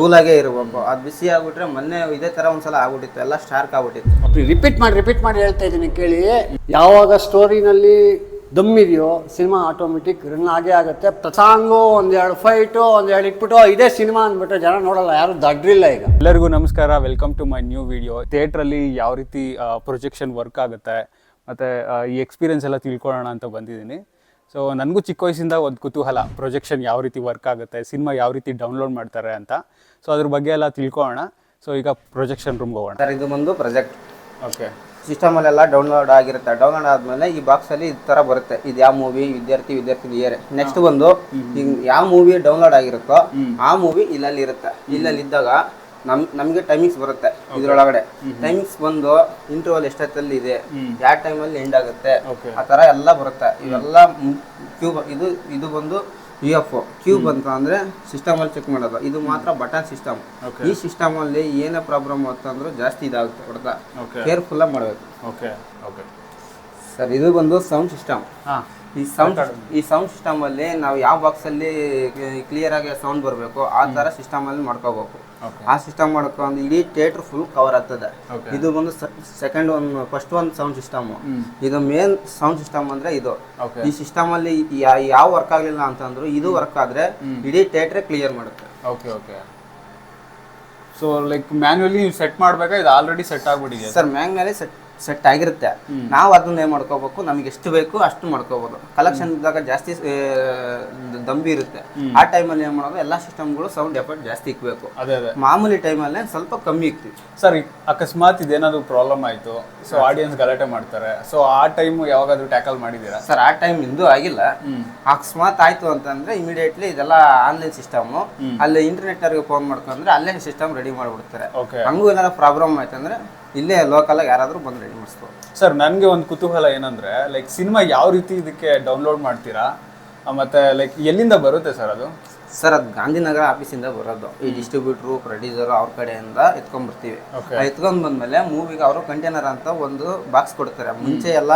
ಕೂಲಾಗೆ ಇರಬೇಕು ಅದು ಬಿಸಿ ಆಗ್ಬಿಟ್ರೆ ಮೊನ್ನೆ ಇದೇ ತರ ಒಂದ್ಸಲ ಆಗ್ಬಿಟ್ಟಿತ್ತು. ಎಲ್ಲ ಸ್ಟಾರ್ಕ್ ಆಗ್ಬಿಟ್ಟಿತ್ತು. ರಿಪೀಟ್ ಮಾಡಿ ರಿಪೀಟ್ ಮಾಡಿ ಹೇಳ್ತಾ ಇದ್ದೀನಿ ಕೇಳಿ. ಯಾವಾಗ ಸ್ಟೋರಿನಲ್ಲಿ ದಮ್ ಇದೆಯೋ ಸಿನಿಮಾ ಆಟೋಮೆಟಿಕ್ ರನ್ ಆಗೇ ಆಗುತ್ತೆ. ಪ್ರಸಾಂಗು ಒಂದೆರಡು ಫೈಟು ಒಂದೆರಡು ಇಟ್ಬಿಟ್ಟು ಇದೇ ಸಿನಿಮಾ ಅಂದ್ಬಿಟ್ಟು ಜನ ನೋಡಲ್ಲ ಯಾರು ದಡ್ರಿಲ್ಲ ಈಗ. ಎಲ್ಲರಿಗೂ ನಮಸ್ಕಾರ. Welcome to my new video ಥಿಯೇಟ್ರಲ್ಲಿ ಯಾವ ರೀತಿ ಪ್ರೊಜೆಕ್ಷನ್ ವರ್ಕ್ ಆಗುತ್ತೆ ಮತ್ತು ಈ ಎಕ್ಸ್ಪೀರಿಯನ್ಸ್ ಎಲ್ಲ ತಿಳ್ಕೊಳ್ಳೋಣ ಅಂತ ಬಂದಿದ್ದೀನಿ. ಸೊ ನನಗೂ ಚಿಕ್ಕ ವಯಸ್ಸಿಂದ ಒಂದು ಕುತೂಹಲ. ಪ್ರೊಜೆಕ್ಷನ್ ಯಾವ ರೀತಿ ವರ್ಕ್ ಆಗುತ್ತೆ ಸಿನಿಮಾ ಯಾವ ರೀತಿ ಡೌನ್ಲೋಡ್ ಮಾಡ್ತಾರೆ ಅಂತ. ಸೊ ಅದ್ರ ಬಗ್ಗೆ ಎಲ್ಲ ತಿಳ್ಕೊಳ್ಳೋಣ. ಸೊ ಈಗ ಪ್ರೊಜೆಕ್ಷನ್ ರೂಮ್ಗೆ ಹೋಗೋಣ. ಸರ್ ಇದು ಬಂದು ಪ್ರೊಜೆಕ್ಟ್ ಓಕೆ ಸಿಸ್ಟಮಲ್ಲೆಲ್ಲ ಡೌನ್ಲೋಡ್ ಆಗಿರುತ್ತೆ. ಡೌನ್ಲೋಡ್ ಆದಮೇಲೆ ಈ ಬಾಕ್ಸಲ್ಲಿ ಈ ಥರ ಬರುತ್ತೆ. ಇದು ಯಾವ ಮೂವಿ ವಿದ್ಯಾರ್ಥಿ ವಿದ್ಯಾರ್ಥಿ ಇಯರ್ ನೆಕ್ಸ್ಟ್ ಬಂದು ಯಾವ ಮೂವಿ ಡೌನ್ಲೋಡ್ ಆಗಿರುತ್ತೋ ಆ ಮೂವಿ ಇಲ್ಲಲ್ಲಿ ಇರುತ್ತೆ. ಇಲ್ಲಲ್ಲಿ ಇದ್ದಾಗ ನಮ್ ನಮಗೆ ಟೈಮಿಂಗ್ಸ್ ಬರುತ್ತೆ ಇದ್ರೊಳಗಡೆ. ಟೈಮಿಂಗ್ಸ್ ಬಂದು ಇಂಟರ್ವಲ್ ಎಷ್ಟೊತ್ತಲ್ಲಿ ಇದೆ ಯಾವ ಟೈಮಲ್ಲಿ ಎಂಡ್ ಆಗುತ್ತೆ ಆ ಥರ ಎಲ್ಲ ಬರುತ್ತೆ. ಇವೆಲ್ಲ ಕ್ಯೂಬ್ ಇದು ಇದು ಬಂದು ಯು ಎಫ್ ಕ್ಯೂಬ್ ಅಂತ ಅಂದ್ರೆ ಸಿಸ್ಟಮ್ ಅಲ್ಲಿ ಚೆಕ್ ಮಾಡೋದು. ಇದು ಮಾತ್ರ ಬಟನ್ ಸಿಸ್ಟಮ್ ಈ ಸಿಸ್ಟಮ್ ಅಲ್ಲಿ ಏನೇ ಪ್ರಾಬ್ಲಮ್ ಅಂತಂದ್ರೆ ಜಾಸ್ತಿ ಇದಾಗುತ್ತೆ ಹೊಡೆದ Okay. ಕೇರ್ಫುಲ್ ಆಗಿ ಮಾಡಬೇಕು. ಓಕೆ ಓಕೆ ಸರ್ ಇದು ಬಂದು ಸೌಂಡ್ ಸಿಸ್ಟಮ್. ಈ ಸೌಂಡ್ ಈ ಸೌಂಡ್ ಸಿಸ್ಟಮ್ ಅಲ್ಲಿ ನಾವು ಯಾವ ಬಾಕ್ಸ್ ಅಲ್ಲಿ ಕ್ಲಿಯರ್ ಆಗಿ ಸೌಂಡ್ ಬರಬೇಕು ಆ ತರ ಸಿಸ್ಟಮ್ ಅಲ್ಲಿ ಮಾಡ್ಕೋಬೇಕು. ಆ ಸಿಸ್ಟಮ್ ಮಾಡ್ಕೊಂಡು ಇಡೀ ಥಿಯೇಟರ್ ಫುಲ್ ಕವರ್ ಆಗ್ತದೆ. ಇದು ಬಂದು second one first one sound system ಇದು ಮೇನ್ ಸೌಂಡ್ ಸಿಸ್ಟಮ್ ಅಂದ್ರೆ ಇದು. ಈ ಸಿಸ್ಟಮ್ ಅಲ್ಲಿ ಯಾವ ವರ್ಕ್ ಆಗಲಿಲ್ಲ ಅಂತಂದ್ರು ಇದು ವರ್ಕ್ ಆದ್ರೆ ಇಡೀ ಥಿಯೇಟರ್ ಕ್ಲಿಯರ್ ಮಾಡುತ್ತೆ. Okay okay so like manually ನೀವು ಸೆಟ್ ಮಾಡಬೇಕಾ? ಇದು ಆಲ್ರೆಡಿ ಸೆಟ್ ಆಗ್ಬಿಟ್ಟಿದೆ ಸರ್ ಮ್ಯಾನ್ಯಲಿ ಸೆಟ್ ಸೆಟ್ ಆಗಿರುತ್ತೆ. ನಾವು ಅದನ್ನ ಏನ್ ಮಾಡ್ಕೋಬೇಕು? ನಮಗೆ ಎಷ್ಟು ಬೇಕು ಅಷ್ಟು ಮಾಡ್ಕೋಬಹುದು ಕಲೆಕ್ಷನ್ ಇದ್ದಾಗ ಜಾಸ್ತಿ ದಂಬಿ ಇರುತ್ತೆ. ಆ ಟೈಮಲ್ಲಿ ಏನ್ ಮಾಡೋದು? ಎಲ್ಲಾ ಸಿಸ್ಟಮ್ಗಳು ಸೌಂಡ್ ಎಫರ್ಟ್ ಜಾಸ್ತಿ ಇಕ್ಬೇಕು. ಅದೇ ಅದೇ. ಮಾಮೂಲಿ ಟೈಮಲ್ಲೇ ಸ್ವಲ್ಪ ಕಮ್ಮಿ ಇಕ್ತೀವಿ. ಸರ್ ಅಕಸ್ಮಾತ್ ಇದೇನಾದ್ರು ಪ್ರಾಬ್ಲಮ್ ಆಯ್ತು ಸೊ ಆಡಿಯನ್ಸ್ ಗಲಾಟೆ ಮಾಡ್ತಾರೆ ಸೊ ಆ ಟೈಮ್ ಯಾವಾಗಾದ್ರೂ ಟ್ಯಾಕಲ್ ಮಾಡಿದ್ದೀರಾ? ಸರ್ ಆ ಟೈಮ್ ಇಂದು ಆಗಿಲ್ಲ. ಅಕಸ್ಮಾತ್ ಆಯ್ತು ಅಂತಂದ್ರೆ ಇಮಿಡಿಯೇಟ್ಲಿ ಇದೆಲ್ಲ ಆನ್ಲೈನ್ ಸಿಸ್ಟಮ್ ಅಲ್ಲಿ ಇಂಟರ್ನೆಟ್ ಅವ್ರಿಗೆ ಫೋನ್ ಮಾಡ್ಕೊಂಡ್ರೆ ಅಲ್ಲೇ ಸಿಸ್ಟಮ್ ರೆಡಿ ಮಾಡ್ಬಿಡ್ತಾರೆ. ಹಂಗೂ ಏನಾರ ಪ್ರಾಬ್ಲಮ್ ಆಯ್ತಂದ್ರೆ ಇಲ್ಲೇ ಲೋಕಲ್ ಆಗಿ ಯಾರಾದ್ರೂ ಬಂದು ರೆಡಿ ಮಾಡಿಸ್ಬೋದು. ಸರ್ ನನಗೆ ಒಂದು ಕುತೂಹಲ ಏನಂದ್ರೆ ಲೈಕ್ ಸಿನಿಮಾ ಯಾವ ರೀತಿ ಇದಕ್ಕೆ ಡೌನ್ಲೋಡ್ ಮಾಡ್ತೀರಾ? ಮತ್ತೆ ಲೈಕ್ ಎಲ್ಲಿಂದ ಬರುತ್ತೆ ಸರ್ ಅದು? ಸರ್ ಅದು ಗಾಂಧಿನಗರ ಆಫೀಸಿಂದ ಬರೋದು. ಈ ಡಿಸ್ಟ್ರಿಬ್ಯೂಟ್ರು ಪ್ರೊಡ್ಯೂಸರು ಅವ್ರ ಕಡೆಯಿಂದ ಎತ್ಕೊಂಡ್ಬರ್ತೀವಿ. ಬರ್ತೀವಿ ಎತ್ಕೊಂಡ್ ಬಂದ್ಮೇಲೆ ಮೂವಿಗೆ ಅವರು ಕಂಟೈನರ್ ಅಂತ ಒಂದು ಬಾಕ್ಸ್ ಕೊಡ್ತಾರೆ. ಮುಂಚೆ ಎಲ್ಲ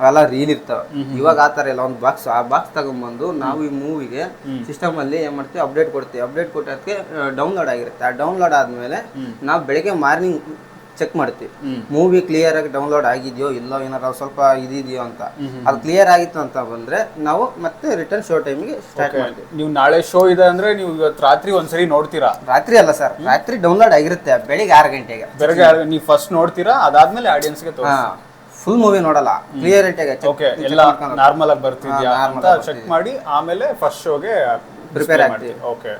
ಅವೆಲ್ಲ ರೀಲ್ ಇರ್ತವೆ. ಇವಾಗ ಆ ಥರ ಇಲ್ಲ. ಒಂದು ಬಾಕ್ಸ್ ಆ ಬಾಕ್ಸ್ ತಗೊಂಡ್ಬಂದು ನಾವು ಈ ಮೂವಿಗೆ ಸಿಸ್ಟಮ್ ಅಲ್ಲಿ ಏನ್ ಮಾಡ್ತೀವಿ ಅಪ್ಡೇಟ್ ಕೊಡ್ತೀವಿ. ಅಪ್ಡೇಟ್ ಕೊಟ್ಟಕ್ಕೆ ಡೌನ್ಲೋಡ್ ಆಗಿರುತ್ತೆ. ಆ ಡೌನ್ಲೋಡ್ ಆದ್ಮೇಲೆ ನಾವು ಬೆಳಗ್ಗೆ ಮಾರ್ನಿಂಗ್ ಚೆಕ್ ಮಾಡ್ತೀವಿ. ಮೂವಿ ಕ್ಲಿಯರ್ ಆಗಿ ಡೌನ್ಲೋಡ್ ಆಗಿದೆಯೋ ಇಲ್ಲೋ ಏನಾರ ಸ್ವಲ್ಪ ಇದಿದೆಯೋ ಅಂತ. ಅದು ಕ್ಲಿಯರ್ ಆಗಿತ್ತು ಅಂತ ಬಂದ್ರೆ ನಾವು ಮತ್ತೆ ರಿಟರ್ನ್ ಶೋ ಟೈಮಿಗೆ ಸ್ಟಾರ್ಟ್ ಮಾಡ್ತೀವಿ. ನೀವು ನಾಳೆ ಶೋ ಇದೆ ಅಂದ್ರೆ ನೀವು ಇವತ್ತು ರಾತ್ರಿ ಒಂದ್ಸರಿ ನೋಡ್ತೀರಾ? ರಾತ್ರಿ ಅಲ್ಲ ಸರ್ ರಾತ್ರಿ ಡೌನ್ಲೋಡ್ ಆಗಿರುತ್ತೆ. ಬೆಳಿಗ್ಗೆ ಆರು ಗಂಟೆಗೆ. ಬೆಳಗ್ಗೆ ನೀವು ಫಸ್ಟ್ ನೋಡ್ತೀರಾ? ಅದಾದ್ಮೇಲೆ ಆಡಿಯನ್ಸ್ಗೆ ಫುಲ್ ಮೂವಿ ನೋಡಲ್ಲ. ಕ್ಲಿಯರಿಟಿ ಓಕೆ ಎಲ್ಲ ನಾರ್ಮಲ್ ಆಗಿ ಬರ್ತಿದ್ಯಾ ಅಂತ ಚೆಕ್ ಮಾಡಿ. ಆಮೇಲೆ ಫಸ್ಟ್ ಶೋಗೆ ಪ್ರಿಪೇರ್ ಆಗ್ತೀವಿ. ಓಕೆ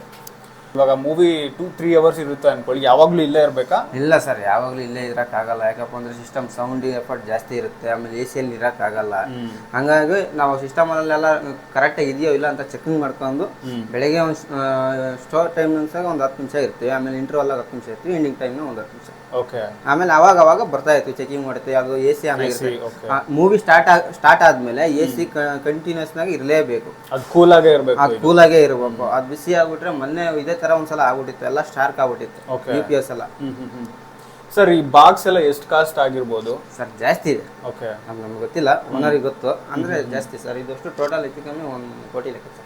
ಇವಾಗ ಮೂವಿ ಟೂ ತ್ರೀ ಅವರ್ಸ್ ಇರುತ್ತೆ ಅನ್ಕೊಳ್ಳಿ. ಯಾವಾಗ್ಲೂ ಇಲ್ಲೇ ಇರಬೇಕಾ? ಇಲ್ಲ ಸರ್ ಯಾವಾಗಲೂ ಇಲ್ಲೇ ಇರೋಕ್ಕಾಗಲ್ಲ. ಯಾಕಪ್ಪ ಅಂದ್ರೆ ಸಿಸ್ಟಮ್ ಸೌಂಡ್ ಎಫರ್ಟ್ ಜಾಸ್ತಿ ಇರುತ್ತೆ. ಆಮೇಲೆ ಎ ಸಿಯಲ್ಲಿ ಇರೋಕ್ಕಾಗಲ್ಲ. ಹಂಗಾಗಿ ನಾವು ಸಿಸ್ಟಮಲ್ಲೆಲ್ಲ ಕರೆಕ್ಟಾಗಿ ಇದೆಯೋ ಇಲ್ಲ ಅಂತ ಚೆಕಿಂಗ್ ಮಾಡ್ಕೊಂಡು ಬೆಳಗ್ಗೆ ಒಂದು ಸ್ಟೋರ್ ಟೈಮ್ ಅನ್ಸಾಗ ಒಂದು ಹತ್ತು ನಿಮಿಷ ಇರ್ತೀವಿ. ಆಮೇಲೆ ಇಂಟರ್ವಲ್ ಹತ್ತು ನಿಮಿಷ ಇರ್ತೀವಿ. ಎಂಡಿಂಗ್ ಟೈಮ್ನ ಒಂದು ಹತ್ತು ನಿಮಿಷ. ಓಕೆ ಆಮೇಲೆ ಅವಾಗ ಅವಾಗ ಬರ್ತಾ ಇರ್ತೀವಿ. ಚೆಕಿಂಗ್ ಮಾಡ್ತೀವಿ. ಅದು A C. Movie start start ಆದ್ಮೇಲೆ ಎ ಸಿ ಕಂಟಿನ್ಯೂಸ್ ಆಗಿ ಇರಲೇಬೇಕು. ಅದು ಕೂಲ್ ಆಗೇ ಇರಬೇಕು ಅದು ಆಗೇ ಇರಬೇಕು. ಅದು ಬಿಸಿ ಆಗ್ಬಿಟ್ರೆ ಮೊನ್ನೆ ಇದೇ ತರ ಒಂದ್ಸಲ ಆಗ್ಬಿಟ್ಟಿತ್ತು ಎಲ್ಲ ಸ್ಟಾರ್ಕ್ ಆಗ್ಬಿಟ್ಟಿತ್ತು Okay. ಯು ಪಿ ಎಸ್ ಎಲ್ಲ. ಸರ್ ಈ ಬಾಕ್ಸ್ ಎಲ್ಲ ಎಷ್ಟು ಕಾಸ್ಟ್ ಆಗಿರ್ಬೋದು? ಸರ್ ಜಾಸ್ತಿ ಇದೆ. ಓಕೆ ನಮ್ಗೆ ನಮ್ಗೆ ಗೊತ್ತಿಲ್ಲ ಓನರಿಗೆ ಗೊತ್ತು. ಅಂದ್ರೆ ಜಾಸ್ತಿ ಸರ್ ಇದಷ್ಟು ಟೋಟಲ್ ಹೆಚ್ಚು ಕಮ್ಮಿ ಒಂದು ಕೋಟಿ ಲೆಕ್ಕ ಸರ್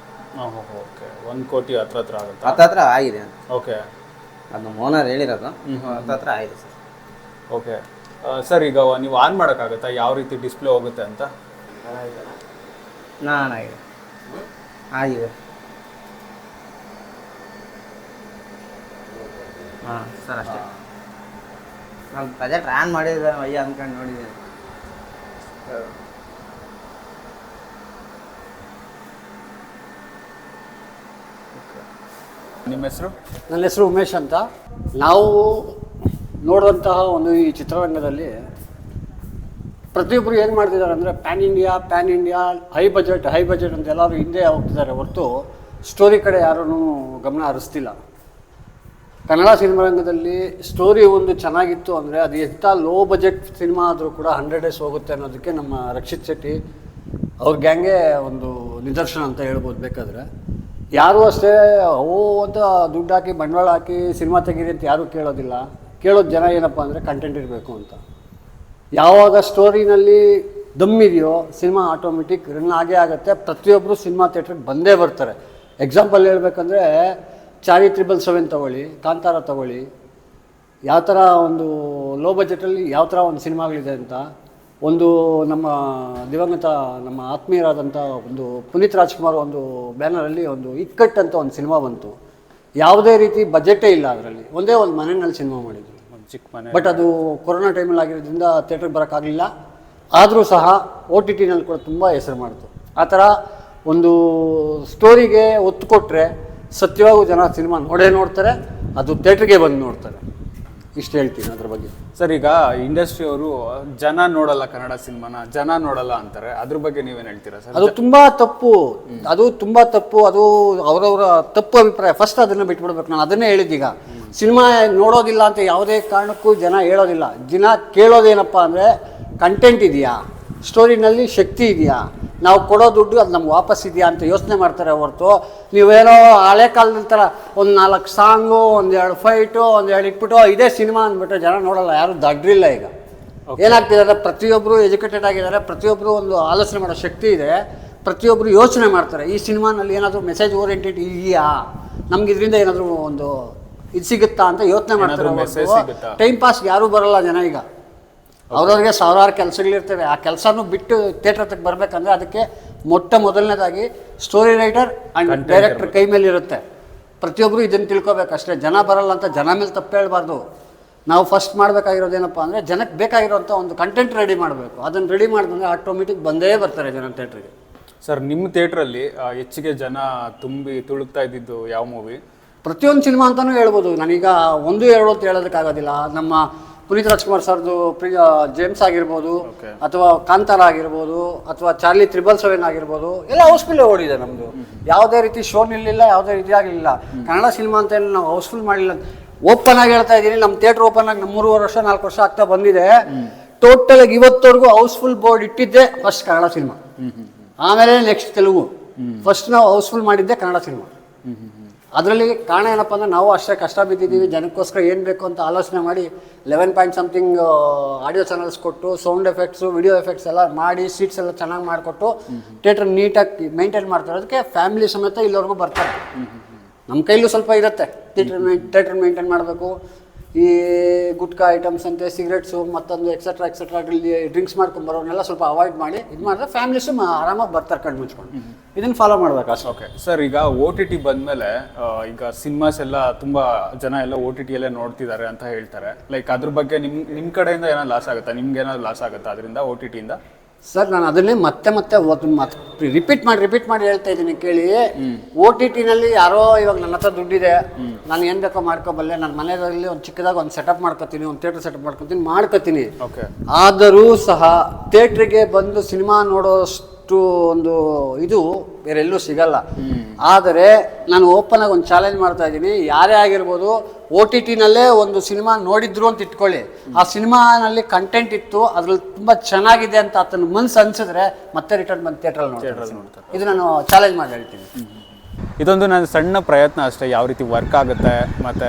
ಓಕೆ ಒಂದು ಕೋಟಿ ಹತ್ರ ಹತ್ರ ಆಗುತ್ತೆ? ಹತ್ರ ಆಗಿದೆ ಅಂತ. ಓಕೆ ಅದು ನಮ್ಮ ಓನರ್ ಹೇಳಿರೋದು. ಹತ್ತತ್ರ ಆಗಿದೆ ಸರ್ ಓಕೆ ಸರ್ ಈಗ ನೀವು ಆನ್ ಮಾಡೋಕ್ಕಾಗತ್ತಾ? ಯಾವ ರೀತಿ ಡಿಸ್ಪ್ಲೇ ಹೋಗುತ್ತೆ ಅಂತ? ನಾನು ಆಗಿದೆ. ಆಗಿದೆ. ಹಾಂ ಸರ್ ಅಷ್ಟೇ. ನಾನು ಬಜೆಟ್ ಆನ್ ಮಾಡಿದ ಅಯ್ಯ ಅಂದ್ಕೊಂಡು ನೋಡಿದ್ದೀನಿ ನಿಮ್ಮ ಹೆಸರು? ನನ್ನ ಹೆಸರು ಉಮೇಶ್ ಅಂತ. ನಾವು ನೋಡುವಂತಹ ಒಂದು ಈ ಚಿತ್ರರಂಗದಲ್ಲಿ ಪ್ರತಿಯೊಬ್ಬರು ಏನು ಮಾಡ್ತಿದ್ದಾರೆ ಅಂದರೆ pan India pan India high budget high budget ಅಂತ ಎಲ್ಲರೂ ಹಿಂದೆ ಹೋಗ್ತಿದ್ದಾರೆ ಹೊರತು ಸ್ಟೋರಿ ಕಡೆ ಯಾರೂ ಗಮನ ಹರಿಸ್ತಿಲ್ಲ. ಕನ್ನಡ ಸಿನಿಮಾ ರಂಗದಲ್ಲಿ ಸ್ಟೋರಿ ಒಂದು ಚೆನ್ನಾಗಿತ್ತು ಅಂದರೆ ಅದು ಎಂಥ ಲೋ ಬಜೆಟ್ ಸಿನಿಮಾ ಆದರೂ ಕೂಡ ಹಂಡ್ರೆಡ್ ಡೇಸ್ ಹೋಗುತ್ತೆ ಅನ್ನೋದಕ್ಕೆ ನಮ್ಮ ರಕ್ಷಿತ್ ಶೆಟ್ಟಿ ಅವ್ರ ಗ್ಯಾಂಗೆ ಒಂದು ನಿದರ್ಶನ ಅಂತ ಹೇಳ್ಬೋದು ಬೇಕಾದರೆ. ಯಾರೂ ಅಷ್ಟೇ, ಓ, ಅಂತ ದುಡ್ಡು ಹಾಕಿ, ಬಂಡವಾಳ ಹಾಕಿ ಸಿನಿಮಾ ತೆಗೀರಿ ಅಂತ ಯಾರೂ ಕೇಳೋದಿಲ್ಲ. ಕೇಳೋದು ಜನ ಏನಪ್ಪ ಅಂದರೆ ಕಂಟೆಂಟ್ ಇರಬೇಕು ಅಂತ. ಯಾವಾಗ ಸ್ಟೋರಿನಲ್ಲಿ ದಮ್ ಇದೆಯೋ, ಸಿನಿಮಾ ಆಟೋಮೆಟಿಕ್ ರನ್ ಆಗೇ ಆಗುತ್ತೆ. ಪ್ರತಿಯೊಬ್ಬರು ಸಿನಿಮಾ ಥಿಯೇಟ್ರಿಗೆ ಬಂದೇ ಬರ್ತಾರೆ. ಎಕ್ಸಾಂಪಲ್ ಹೇಳ್ಬೇಕಂದ್ರೆ ಚಾರಿ ತ್ರಿಬಲ್ ಸೆವೆನ್ ತಗೊಳ್ಳಿ ಕಾಂತಾರ ತಗೊಳ್ಳಿ. ಯಾವ ಥರ ಒಂದು ಲೋ ಬಜೆಟಲ್ಲಿ ಯಾವ ಥರ ಒಂದು ಸಿನಿಮಾಗಳಿದೆ ಅಂತ ಒಂದು ನಮ್ಮ ದಿವಂಗತ ನಮ್ಮ ಆತ್ಮೀಯರಾದಂಥ ಒಂದು ಪುನೀತ್ ರಾಜ್ಕುಮಾರ್ ಒಂದು ಬ್ಯಾನರಲ್ಲಿ ಒಂದು ಇಕ್ಕಟ್ ಅಂತ ಒಂದು ಸಿನಿಮಾ ಬಂತು. ಯಾವುದೇ ರೀತಿ ಬಜೆಟೇ ಇಲ್ಲ ಅದರಲ್ಲಿ. ಒಂದೇ ಒಂದು ಮನೆಯಲ್ಲಿ ಸಿನಿಮಾ ಮಾಡಿದ್ರು. ಒಂದು ಚಿಕ್ಕ ಮನೆ. ಬಟ್ ಅದು ಕೊರೋನಾ ಟೈಮಲ್ಲಿ ಆಗಿರೋದ್ರಿಂದ ಥಿಯೇಟ್ರಿಗೆ ಬರೋಕ್ಕಾಗಲಿಲ್ಲ ಆದರೂ ಸಹ ಓ ಟಿ ಟಿನಲ್ಲಿ ಕೂಡ ತುಂಬ ಹೆಸರು ಮಾಡಿತು. ಆ ಥರ ಒಂದು ಸ್ಟೋರಿಗೆ ಒತ್ತು ಕೊಟ್ಟರೆ ಸತ್ಯವಾಗೂ ಜನ ಸಿನಿಮಾ ನೋಡೇ ನೋಡ್ತಾರೆ ಅದು ಥಿಯೇಟ್ರಿಗೆ ಬಂದು ನೋಡ್ತಾರೆ. ಇಷ್ಟು ಹೇಳ್ತೀನಿ ಅದ್ರ ಬಗ್ಗೆ. ಸರ್ ಈಗ ಇಂಡಸ್ಟ್ರಿ ಅವರು ಜನ ನೋಡಲ್ಲ ಕನ್ನಡ ಸಿನಿಮಾನ ಜನ ನೋಡಲ್ಲ ಅಂತಾರೆ. ಅದ್ರ ಬಗ್ಗೆ ನೀವೇನು ಹೇಳ್ತೀರಾ ಸರ್? ಅದು ತುಂಬ ತಪ್ಪು. ಅದು ತುಂಬ ತಪ್ಪು. ಅದು ಅವರವರ ತಪ್ಪು ಅಭಿಪ್ರಾಯ. ಫಸ್ಟ್ ಅದನ್ನು ಬಿಟ್ಬಿಡ್ಬೇಕು. ನಾನು ಅದನ್ನೇ ಹೇಳಿದ್ದೀಗ ಸಿನಿಮಾ ನೋಡೋದಿಲ್ಲ ಅಂತ ಯಾವುದೇ ಕಾರಣಕ್ಕೂ ಜನ ಹೇಳೋದಿಲ್ಲ. ಜನ ಕೇಳೋದೇನಪ್ಪ ಅಂದರೆ ಕಂಟೆಂಟ್ ಇದೆಯಾ? ಸ್ಟೋರಿನಲ್ಲಿ ಶಕ್ತಿ ಇದೆಯಾ? ನಾವು ಕೊಡೋ ದುಡ್ಡು ಅದು ನಮ್ಗೆ ವಾಪಸ್ ಇದೆಯಾ ಅಂತ ಯೋಚನೆ ಮಾಡ್ತಾರೆ ಹೊರತು. ನೀವೇನೋ ಹಳೆ ಕಾಲದ ಥರ ಒಂದು ನಾಲ್ಕು ಸಾಂಗು ಒಂದೆರಡು ಫೈಟು ಒಂದೆರಡು ಇಟ್ಬಿಟ್ಟು ಇದೇ ಸಿನಿಮಾ ಅಂದ್ಬಿಟ್ಟು ಜನ ನೋಡಲ್ಲ ಯಾರು ದಡ್ಡ್ರಿಲ್ಲ ಈಗ. ಏನಾಗ್ತಿದ್ದಾರೆ ಪ್ರತಿಯೊಬ್ಬರು ಎಜುಕೇಟೆಡ್ ಆಗಿದ್ದಾರೆ ಪ್ರತಿಯೊಬ್ಬರು ಒಂದು ಆಲೋಚನೆ ಮಾಡೋ ಶಕ್ತಿ ಇದೆ ಪ್ರತಿಯೊಬ್ಬರು ಯೋಚನೆ ಮಾಡ್ತಾರೆ ಈ ಸಿನಿಮಾನಲ್ಲಿ ಏನಾದರೂ ಮೆಸೇಜ್ ಓರಿಯೆಂಟೆಡ್ ಇದೆಯಾ ನಮ್ಗೆ ಇದರಿಂದ ಏನಾದರೂ ಒಂದು ಇದು ಸಿಗುತ್ತಾ ಅಂತ ಯೋಚನೆ ಮಾಡ್ತಾರೆ ಟೈಮ್ ಪಾಸ್ ಯಾರೂ ಬರಲ್ಲ ಜನ ಈಗ. ಅವ್ರವ್ರಿಗೆ ಸಾವಿರಾರು ಕೆಲಸಗಳಿರ್ತವೆ. ಆ ಕೆಲಸನೂ ಬಿಟ್ಟು ಥಿಯೇಟರ್ ಹತ್ರಕ್ಕೆ ಬರಬೇಕಂದ್ರೆ ಅದಕ್ಕೆ ಮೊಟ್ಟ ಮೊದಲನೇದಾಗಿ ಸ್ಟೋರಿ ರೈಟರ್ ಆ್ಯಂಡ್ ಡೈರೆಕ್ಟರ್ ಕೈ ಮೇಲೆ ಇರುತ್ತೆ ಪ್ರತಿಯೊಬ್ಬರು ಇದನ್ನು ತಿಳ್ಕೊಬೇಕು ಅಷ್ಟೇ. ಜನ ಬರಲ್ಲ ಅಂತ ಜನ ಮೇಲೆ ತಪ್ಪು ಹೇಳ್ಬಾರ್ದು. ನಾವು ಫಸ್ಟ್ ಮಾಡಬೇಕಾಗಿರೋದೇನಪ್ಪ ಅಂದರೆ ಜನಕ್ಕೆ ಬೇಕಾಗಿರೋಂಥ ಒಂದು ಕಂಟೆಂಟ್ ರೆಡಿ ಮಾಡಬೇಕು. ಅದನ್ನು ರೆಡಿ ಮಾಡಿದ್ರೆ ಆಟೋಮೆಟಿಕ್ ಬಂದೇ ಬರ್ತಾರೆ ಜನ ಥಿಯೇಟ್ರಿಗೆ ಸರ್ ನಿಮ್ಮ ಥಿಯೇಟ್ರಲ್ಲಿ ಹೆಚ್ಚಿಗೆ ಜನ ತುಂಬಿ ತುಳುಕ್ತಾ ಇದ್ದಿದ್ದು ಯಾವ ಮೂವಿ ಪ್ರತಿಯೊಂದು ಸಿನಿಮಾ ಅಂತಲೂ ಹೇಳ್ಬೋದು. ನಾನೀಗ ಒಂದು ಎರಡು ಅಂತ ಹೇಳೋದಕ್ಕಾಗೋದಿಲ್ಲ. ನಮ್ಮ ಪುನೀತ್ ರಾಜ್ಕುಮಾರ್ ಸರ್ದು ಪ್ರಿಯ ಜೇಮ್ಸ್ ಆಗಿರ್ಬೋದು. ಅಥವಾ ಕಾಂತಾರ ಆಗಿರ್ಬೋದು ಅಥವಾ ಚಾರ್ಲಿ ತ್ರಿಬಲ್ ಸೆವೆನ್ ಆಗಿರ್ಬೋದು ಎಲ್ಲ ಹೌಸ್ಫುಲ್ಲೇ ಓಡಿದೆ ನಮ್ಮದು ಯಾವುದೇ ರೀತಿ ಶೋ ನಿಲ್ಲಿಲ್ಲ ಯಾವುದೇ ರೀತಿ ಆಗಲಿಲ್ಲ ಕನ್ನಡ ಸಿನಿಮಾ ಅಂತ ಏನು ನಾವು ಹೌಸ್ಫುಲ್ ಮಾಡಿಲ್ಲ ಓಪನ್ ಆಗಿ ಹೇಳ್ತಾ ಇದ್ದೀನಿ. ನಮ್ಮ ಥಿಯೇಟರ್ ಓಪನ್ ಆಗಿ ನಮ್ಮ ಮೂರುವರೆ ವರ್ಷ ನಾಲ್ಕು ವರ್ಷ ಆಗ್ತಾ ಬಂದಿದೆ. ಟೋಟಲ್ ಆಗಿ ಇವತ್ತವರೆಗೂ ಹೌಸ್ಫುಲ್ ಬೋರ್ಡ್ ಇಟ್ಟಿದ್ದೆ ಫಸ್ಟ್ ಕನ್ನಡ ಸಿನಿಮಾ ಆಮೇಲೆ ನೆಕ್ಸ್ಟ್ ತೆಲುಗು. ಫಸ್ಟ್ ನಾವು ಹೌಸ್ಫುಲ್ ಮಾಡಿದ್ದೆ ಕನ್ನಡ ಸಿನಿಮಾ ಅದರಲ್ಲಿ ಕಾರಣ ಏನಪ್ಪ ಅಂದ್ರೆ ನಾವು ಅಷ್ಟೇ ಕಷ್ಟ ಬಿದ್ದಿದ್ದೀವಿ ಜನಕ್ಕೋಸ್ಕರ ಏನು ಬೇಕು ಅಂತ ಆಲೋಚನೆ ಮಾಡಿ eleven point something audio channels ಕೊಟ್ಟು ಸೌಂಡ್ ಎಫೆಕ್ಟ್ಸು ವಿಡಿಯೋ ಎಫೆಕ್ಟ್ಸ್ ಎಲ್ಲ ಮಾಡಿ ಸೀಟ್ಸ್ ಎಲ್ಲ ಚೆನ್ನಾಗಿ ಮಾಡಿಕೊಟ್ಟು ಥಿಯೇಟರ್ ನೀಟಾಗಿ ಮೇಂಟೈನ್ ಮಾಡ್ತಾರೆ. ಅದಕ್ಕೆ ಫ್ಯಾಮಿಲಿ ಸಮೇತ ಇಲ್ಲಿವರೆಗೂ ಬರ್ತಾರೆ. ನಮ್ಮ ಕೈಲೂ ಸ್ವಲ್ಪ ಇರುತ್ತೆ. ಥಿಯೇಟರ್ ಮೇ ಥಿಯೇಟರ್ ಮೇಂಟೈನ್ ಮಾಡಬೇಕು. ಈ ಗುಟ್ಕಾ ಐಟಮ್ಸ್ ಅಂತೆ ಸಿಗರೆಟ್ಸು ಮತ್ತೊಂದು ಎಕ್ಸೆಟ್ರಾ ಎಕ್ಸೆಟ್ರಾ ಡ್ರಿಂಕ್ಸ್ ಮಾಡ್ಕೊಂಬರೋನೆಲ್ಲ ಸ್ವಲ್ಪ ಅವಾಯ್ಡ್ ಮಾಡಿ ಇದು ಮಾಡಿದ್ರೆ ಫ್ಯಾಮಿಲೀಸು ಆರಾಮಾಗಿ ಬರ್ತಾರೆ ಕಣ್ಣು ಮುಚ್ಕೊಂಡು. ಇದನ್ನು ಫಾಲೋ ಮಾಡ್ಬೇಕು ಅಷ್ಟೇ. ಓಕೆ ಸರ್ ಈಗ ಓ ಟಿ ಟಿ ಬಂದಮೇಲೆ ಈಗ ಸಿನಿಮಾಸ್ ಎಲ್ಲ ತುಂಬ ಜನ ಎಲ್ಲ ಓ ಟಿ ಟಿಯಲ್ಲೇ ನೋಡ್ತಿದ್ದಾರೆ ಅಂತ ಹೇಳ್ತಾರೆ. ಲೈಕ್ ಅದ್ರ ಬಗ್ಗೆ ನಿಮ್ಮ ನಿಮ್ಮ ಕಡೆಯಿಂದ ಏನೋ ಲಾಸ್ ಆಗುತ್ತಾ? ನಿಮ್ಗೆ ಏನಾದ್ರು ಲಾಸ್ ಆಗುತ್ತಾ? ಅದರಿಂದ ಓ ಟಿ ಟಿಯಿಂದ ಸರ್ ನಾನು ಅದನ್ನೇ ಮತ್ತೆ ಮತ್ತೆ ಮತ್ತೆ ರಿಪೀಟ್ ಮಾಡಿ ರಿಪೀಟ್ ಮಾಡಿ ಹೇಳ್ತಾ ಇದ್ದೀನಿ ಕೇಳಿ. ಓ ಟಿ ಟಿನಲ್ಲಿ ಯಾರೋ ಇವಾಗ ನನ್ನ ಹತ್ರ ದುಡ್ಡಿದೆ. ನಾನು ಏನು ಬೇಕೋ ಮಾಡ್ಕೋಬಲ್ಲೆ ನನ್ನ ಮನೆಯಲ್ಲಿ ಒಂದು ಚಿಕ್ಕದಾಗ ಒಂದು ಸೆಟಪ್ ಮಾಡ್ಕೋತೀನಿ ಒಂದು ಥಿಯೇಟರ್ ಸೆಟಪ್ ಮಾಡ್ಕೊತೀನಿ ಮಾಡ್ಕೋತೀನಿ. ಓಕೆ ಆದರೂ ಸಹ ಥಿಯೇಟ್ರಿಗೆ ಬಂದು ಸಿನಿಮಾ ನೋಡೋಷ್ಟು ಒಂದು ಇದು ಬೇರೆಲ್ಲೂ ಸಿಗಲ್ಲ. ಆದರೆ ನಾನು ಓಪನ್ ಆಗಿ ಒಂದು ಚಾಲೆಂಜ್ ಮಾಡ್ತಾ ಇದ್ದೀನಿ. ಯಾರೇ ಆಗಿರ್ಬೋದು ಒ ಟಿ ಟಿನಲ್ಲೇ ಒಂದು ಸಿನಿಮಾ ನೋಡಿದ್ರು ಅಂತ ಇಟ್ಕೊಳ್ಳಿ. ಆ ಸಿನಿಮಾನಲ್ಲಿ ಕಂಟೆಂಟ್ ಇತ್ತು ಅದ್ರಲ್ಲಿ ತುಂಬಾ ಚೆನ್ನಾಗಿದೆ ಅಂತ ಆತನ ಮನ್ಸು ಅನ್ಸಿದ್ರೆ ಮತ್ತೆ ರಿಟರ್ನ್ ಬಂದು ಥಿಯೇಟ್ರಲ್ಲಿ ನೋಡ್ತಾರೆ. ಇದು ನಾನು ಚಾಲೆಂಜ್ ಮಾಡಿ ಹೇಳ್ತೀನಿ. ಇದೊಂದು ನನ್ನ ಸಣ್ಣ ಪ್ರಯತ್ನ ಅಷ್ಟೇ ಯಾವ ರೀತಿ ವರ್ಕ್ ಆಗುತ್ತೆ ಮತ್ತು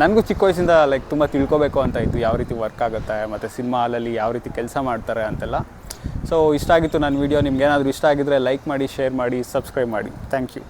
ನನಗೂ ಚಿಕ್ಕ ವಯಸ್ಸಿಂದ ಲೈಕ್ ತುಂಬ ತಿಳ್ಕೊಬೇಕು ಅಂತ ಇತ್ತು ಯಾವ ರೀತಿ ವರ್ಕ್ ಆಗುತ್ತೆ ಮತ್ತು ಸಿನಿಮಾ ಹಾಲಲ್ಲಿ ಯಾವ ರೀತಿ ಕೆಲಸ ಮಾಡ್ತಾರೆ ಅಂತೆಲ್ಲ. ಸೊ ಇಷ್ಟ ಆಗಿತ್ತು ನನ್ನ ವಿಡಿಯೋ ನಿಮ್ಗೆ ಏನಾದರೂ ಇಷ್ಟ ಆಗಿದ್ರೆ ಲೈಕ್ ಮಾಡಿ ಶೇರ್ ಮಾಡಿ ಸಬ್ಸ್ಕ್ರೈಬ್ ಮಾಡಿ. Thank you